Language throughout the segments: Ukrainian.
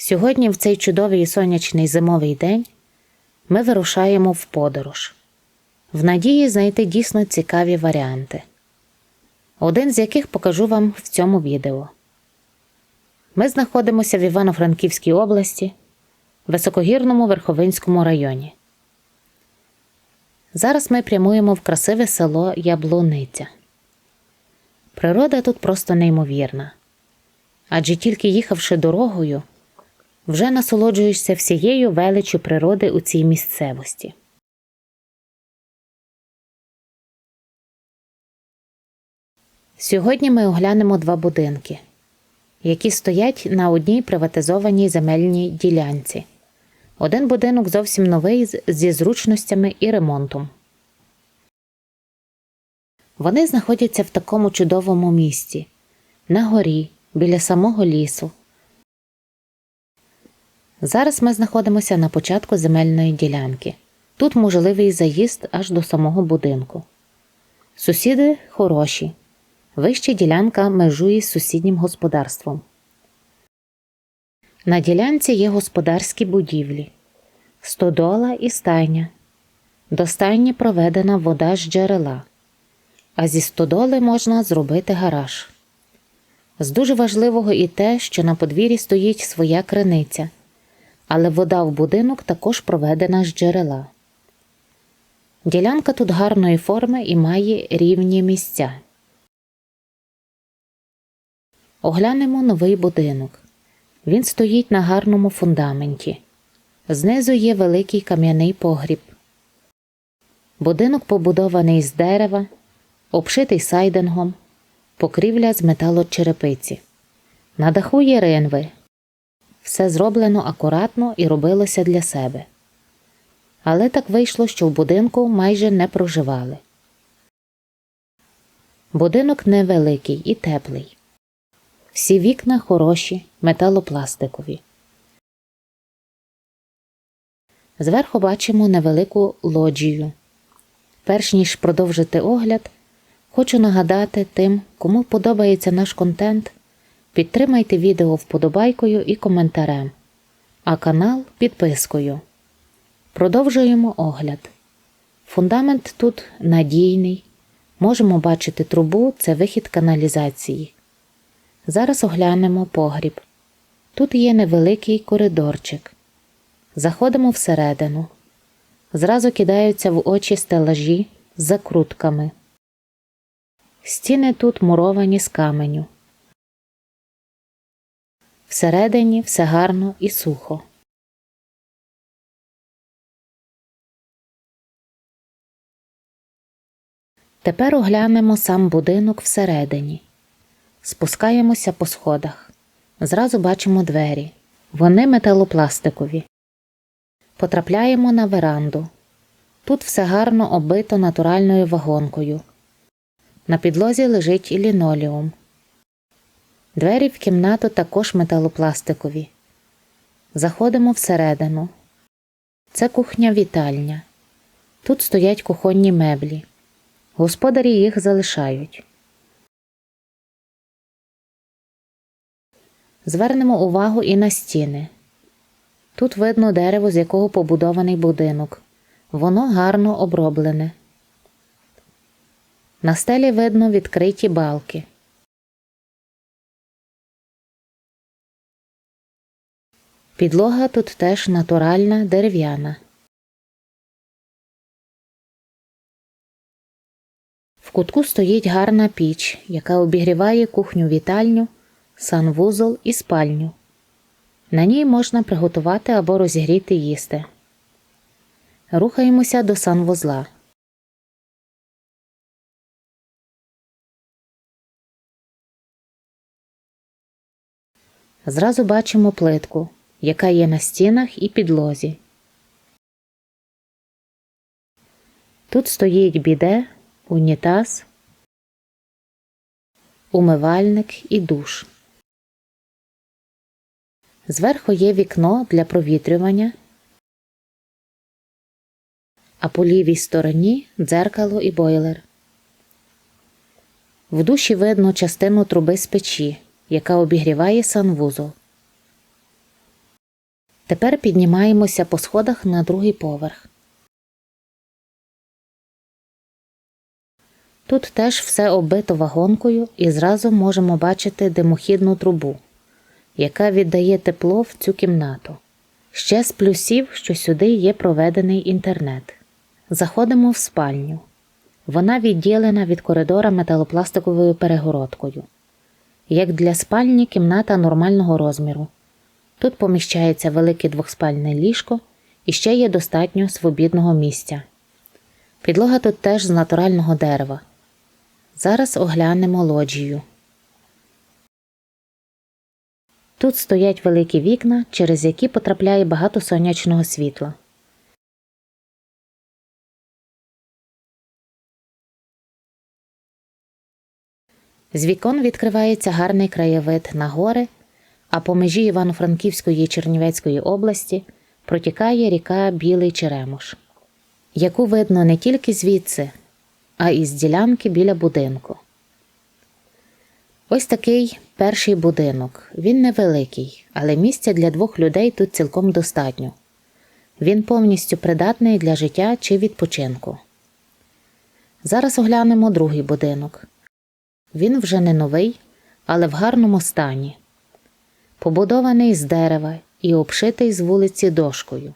Сьогодні, в цей чудовий і сонячний зимовий день, ми вирушаємо в подорож, в надії знайти дійсно цікаві варіанти, один з яких покажу вам в цьому відео. Ми знаходимося в Івано-Франківській області, високогірному Верховинському районі. Зараз ми прямуємо в красиве село Яблуниця. Природа тут просто неймовірна. Адже тільки їхавши дорогою, вже насолоджуєшся всією величчю природи у цій місцевості. Сьогодні ми оглянемо два будинки, які стоять на одній приватизованій земельній ділянці. Один будинок зовсім новий зі зручностями і ремонтом. Вони знаходяться в такому чудовому місці на горі, біля самого лісу. Зараз ми знаходимося на початку земельної ділянки. Тут можливий заїзд аж до самого будинку. Сусіди хороші. Вища ділянка межує з сусіднім господарством. На ділянці є господарські будівлі, стодола і стайня. До стайні проведена вода з джерела, а зі стодоли можна зробити гараж. З дуже важливого і те, що на подвір'ї стоїть своя криниця, але вода в будинок також проведена з джерела. Ділянка тут гарної форми і має рівні місця. Оглянемо новий будинок. Він стоїть на гарному фундаменті. Знизу є великий кам'яний погріб. Будинок побудований з дерева, обшитий сайдингом, покрівля з металочерепиці. На даху є ринви. Все зроблено акуратно і робилося для себе. Але так вийшло, що в будинку майже не проживали. Будинок невеликий і теплий. Всі вікна хороші, металопластикові. Зверху бачимо невелику лоджію. Перш ніж продовжити огляд, хочу нагадати тим, кому подобається наш контент, підтримайте відео вподобайкою і коментарем, а канал підпискою. Продовжуємо огляд. Фундамент тут надійний. Можемо бачити трубу це вихід каналізації. Зараз оглянемо погріб. Тут є невеликий коридорчик. Заходимо всередину. Зразу кидаються в очі стелажі з закрутками. Стіни тут муровані з каменю. Всередині все гарно і сухо. Тепер оглянемо сам будинок всередині. Спускаємося по сходах. Зразу бачимо двері. Вони металопластикові. Потрапляємо на веранду. Тут все гарно оббито натуральною вагонкою. На підлозі лежить і лінолеум. Двері в кімнату також металопластикові. Заходимо всередину. Це кухня-вітальня. Тут стоять кухонні меблі. Господарі їх залишають. Звернемо увагу і на стіни. Тут видно дерево, з якого побудований будинок. Воно гарно оброблене. На стелі видно відкриті балки. Підлога тут теж натуральна дерев'яна. В кутку стоїть гарна піч, яка обігріває кухню-вітальню, санвузол і спальню. На ній можна приготувати або розігріти їсти. Рухаємося до санвузла. Зразу бачимо плитку, яка є на стінах і підлозі. Тут стоїть біде, унітаз, умивальник і душ. Зверху є вікно для провітрювання, а по лівій стороні дзеркало і бойлер. В душі видно частину труби з печі, яка обігріває санвузол. Тепер піднімаємося по сходах на другий поверх. Тут теж все оббито вагонкою і зразу можемо бачити димохідну трубу, яка віддає тепло в цю кімнату. Ще з плюсів, що сюди є проведений інтернет. Заходимо в спальню. Вона відділена від коридора металопластиковою перегородкою. Як для спальні кімната нормального розміру. Тут поміщається велике двохспальне ліжко і ще є достатньо свобідного місця. Підлога тут теж з натурального дерева. Зараз оглянемо лоджію. Тут стоять великі вікна, через які потрапляє багато сонячного світла. З вікон відкривається гарний краєвид на гори, а по межі Івано-Франківської Чернівецької області протікає ріка Білий Черемош, яку видно не тільки звідси, а й з ділянки біля будинку. Ось такий перший будинок. Він невеликий, але місця для двох людей тут цілком достатньо. Він повністю придатний для життя чи відпочинку. Зараз оглянемо другий будинок. Він вже не новий, але в гарному стані, побудований з дерева і обшитий з вулиці дошкою.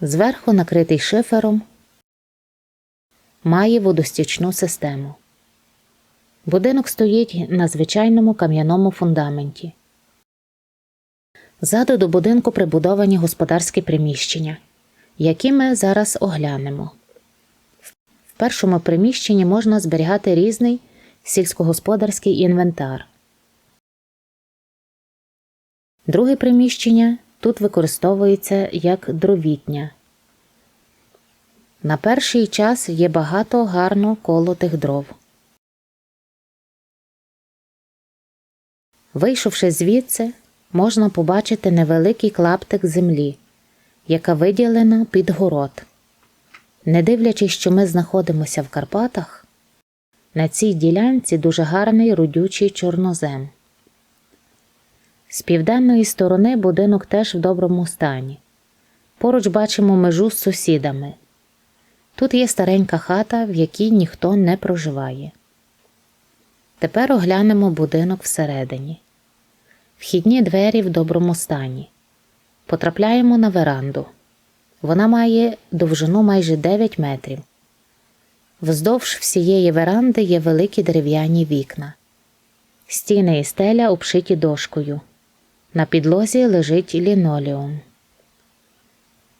Зверху накритий шифером, має водостічну систему. Будинок стоїть на звичайному кам'яному фундаменті. Ззаду до будинку прибудовані господарські приміщення, які ми зараз оглянемо. В першому приміщенні можна зберігати різний сільськогосподарський інвентар. Друге приміщення тут використовується як дровітня. На перший час є багато гарно колотих дров. Вийшовши звідси, можна побачити невеликий клаптик землі, яка виділена під город. Не дивлячись, що ми знаходимося в Карпатах, на цій ділянці дуже гарний рудючий чорнозем. З південної сторони будинок теж в доброму стані. Поруч бачимо межу з сусідами. Тут є старенька хата, в якій ніхто не проживає. Тепер оглянемо будинок всередині. Вхідні двері в доброму стані. Потрапляємо на веранду. Вона має довжину майже 9 метрів. Вздовж всієї веранди є великі дерев'яні вікна. Стіни і стеля обшиті дошкою. На підлозі лежить лінолеум.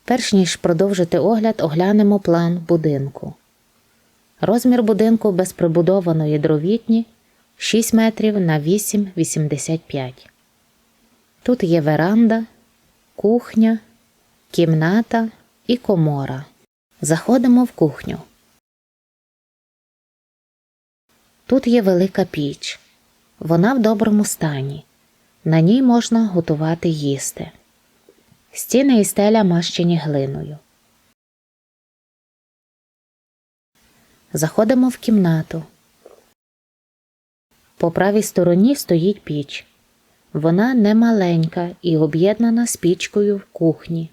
Перш ніж продовжити огляд, оглянемо план будинку. Розмір будинку без прибудованої дровітні 6 метрів на 8,85. Тут є веранда, кухня, кімната і комора. Заходимо в кухню. Тут є велика піч. Вона в доброму стані. На ній можна готувати їсти. Стіни і стеля мащені глиною. Заходимо в кімнату. По правій стороні стоїть піч. Вона не маленька і об'єднана з пічкою в кухні.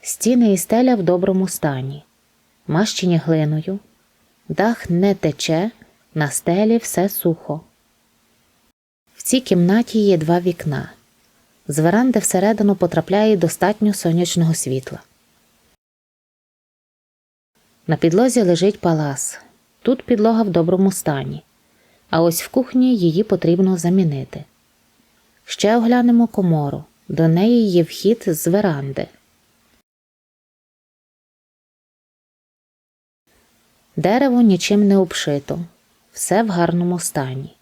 Стіни і стеля в доброму стані. Мащені глиною. Дах не тече, на стелі все сухо. В цій кімнаті є два вікна. З веранди всередину потрапляє достатньо сонячного світла. На підлозі лежить палас. Тут підлога в доброму стані, а ось в кухні її потрібно замінити. Ще оглянемо комору. До неї є вхід з веранди. Дерево нічим не обшито, все в гарному стані.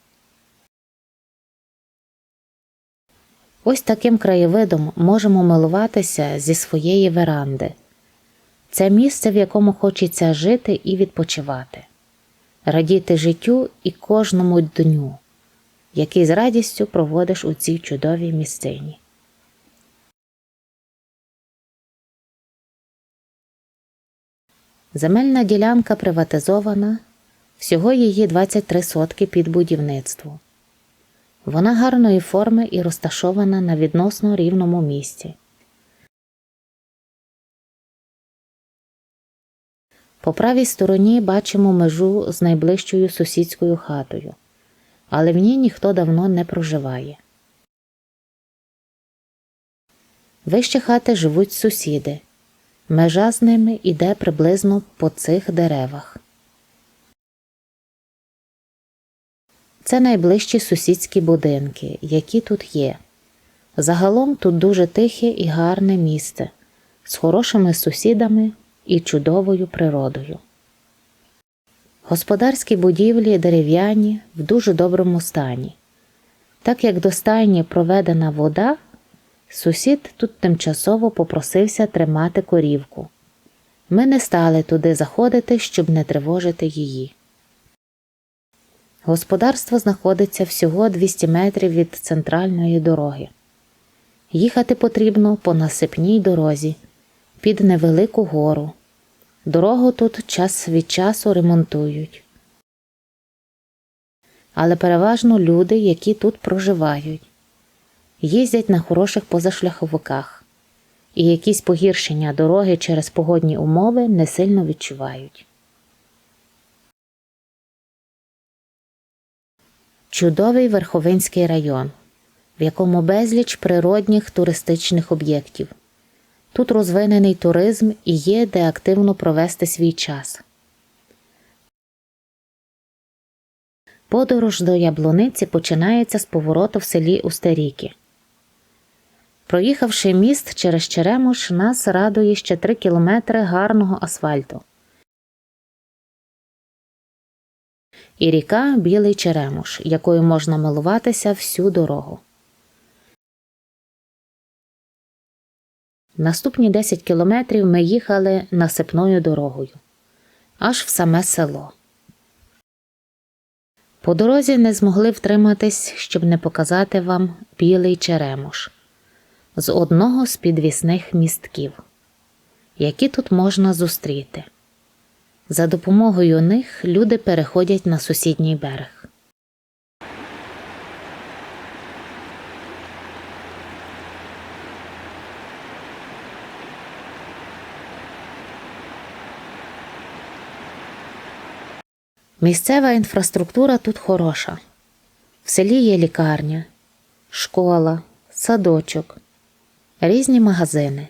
Ось таким краєвидом можемо милуватися зі своєї веранди. Це місце, в якому хочеться жити і відпочивати, радіти життю і кожному дню, який з радістю проводиш у цій чудовій місцині. Земельна ділянка приватизована, всього її 23 сотки під будівництво. Вона гарної форми і розташована на відносно рівному місці. По правій стороні бачимо межу з найближчою сусідською хатою, але в ній ніхто давно не проживає. Вище хати живуть сусіди. Межа з ними йде приблизно по цих деревах. Це найближчі сусідські будинки, які тут є. Загалом тут дуже тихе і гарне місце з хорошими сусідами і чудовою природою. Господарські будівлі дерев'яні в дуже доброму стані. Так як до стайні проведена вода, сусід тут тимчасово попросився тримати корівку. Ми не стали туди заходити, щоб не тривожити її. Господарство знаходиться всього 200 метрів від центральної дороги. Їхати потрібно по насипній дорозі під невелику гору. Дорогу тут час від часу ремонтують. Але переважно люди, які тут проживають, їздять на хороших позашляховиках і якісь погіршення дороги через погодні умови не сильно відчувають. Чудовий Верховинський район, в якому безліч природних туристичних об'єктів. Тут розвинений туризм і є де активно провести свій час. Подорож до Яблуниці починається з повороту в селі Устеріки. Проїхавши міст через Черемуш, нас радує ще 3 кілометри гарного асфальту. І ріка Білий Черемуш, якою можна милуватися всю дорогу. Наступні 10 кілометрів ми їхали насипною дорогою аж в саме село. По дорозі не змогли втриматись, щоб не показати вам білий черемуш з одного з підвісних містків, які тут можна зустріти. За допомогою них люди переходять на сусідній берег. Місцева інфраструктура тут хороша. В селі є лікарня, школа, садочок, різні магазини.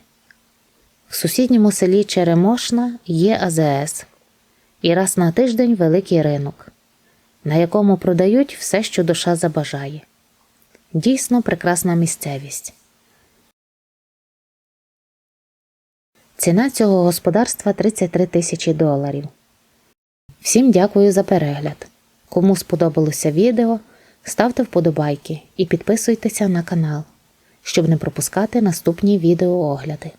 В сусідньому селі Черемошна є АЗС і раз на тиждень великий ринок, на якому продають все, що душа забажає. Дійсно прекрасна місцевість. Ціна цього господарства 33 тисячі доларів. Всім дякую за перегляд. Кому сподобалося відео, ставте вподобайки і підписуйтеся на канал, щоб не пропускати наступні відеоогляди.